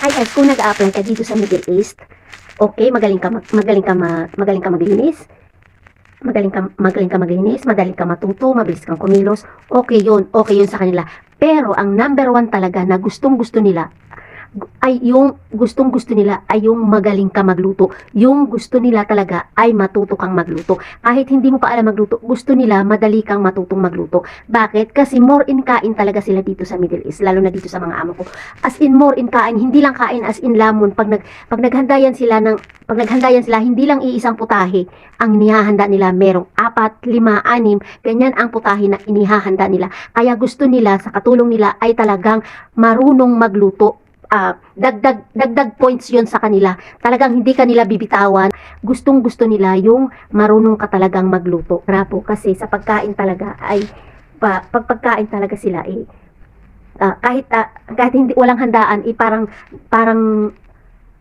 Ay, guys, kung nag-a-apply ka dito sa Middle East, okay, magaling ka, mag- magaling ka, ma- magaling ka maglinis, magaling ka, magaling ka maglinis, madaling ka matuto, mabilis kang kumilos, okay yun, okay yun sa kanila. Pero ang number one talaga na gustong gusto nila ay yung gustong gusto nila ay yung magaling ka magluto. Yung gusto nila talaga ay matuto kang magluto. Kahit hindi mo pa alam magluto, gusto nila madali kang matutong magluto. Bakit? Kasi more in kain talaga sila dito sa Middle East, lalo na dito sa mga amo ko. As in more in kain, hindi lang kain as in lamon. Pag nag pag naghandayan sila ng pag naghandayan sila, hindi lang iisang putahe ang inihahanda nila. Merong apat, lima, anim, ganyan ang putahe na inihahanda nila. Kaya gusto nila sa katulong nila ay talagang marunong magluto. Ah, dagdag dagdag points 'yon sa kanila. Talagang hindi kanila bibitawan. Gustong gusto nila yung marunong ka talagang magluto. Bravo kasi sa pagkain talaga ay pa, pag pagkain talaga sila eh ah, kahit ah, kahit hindi walang handaan eh parang parang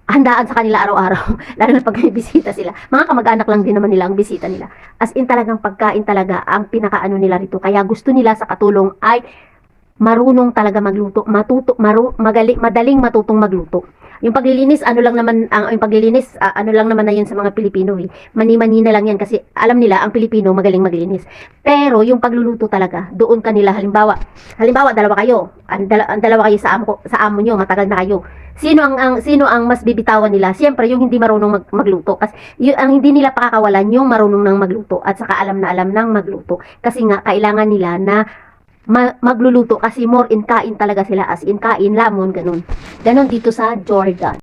handaan sa kanila araw-araw lalo na pag may bisita sila mga kamag-anak lang din naman nila ang bisita nila as in talagang pagkain talaga ang pinakaano nila rito kaya gusto nila sa katulong ay marunong talaga magluto matuto maru, magali, madaling matutong magluto. Yung paglilinis ano lang naman ang yung paglilinis ah, ano lang naman na yun sa mga Pilipino eh. Mani-mani na lang yan kasi alam nila ang Pilipino magaling maglinis. Pero yung pagluluto talaga doon kanila halimbawa halimbawa dalawa kayo. Ang, dala, ang dalawa kayo sa amo sa amo nyo matagal na kayo. Sino ang, ang sino ang mas bibitawan nila? Siyempre yung hindi marunong mag, magluto. Kasi yung ang hindi nila pakakawalan yung marunong nang magluto at saka alam na alam nang magluto. Kasi nga kailangan nila na ma- magluluto kasi more in kain talaga sila as in kain lamon ganun. Ganon dito sa Jordan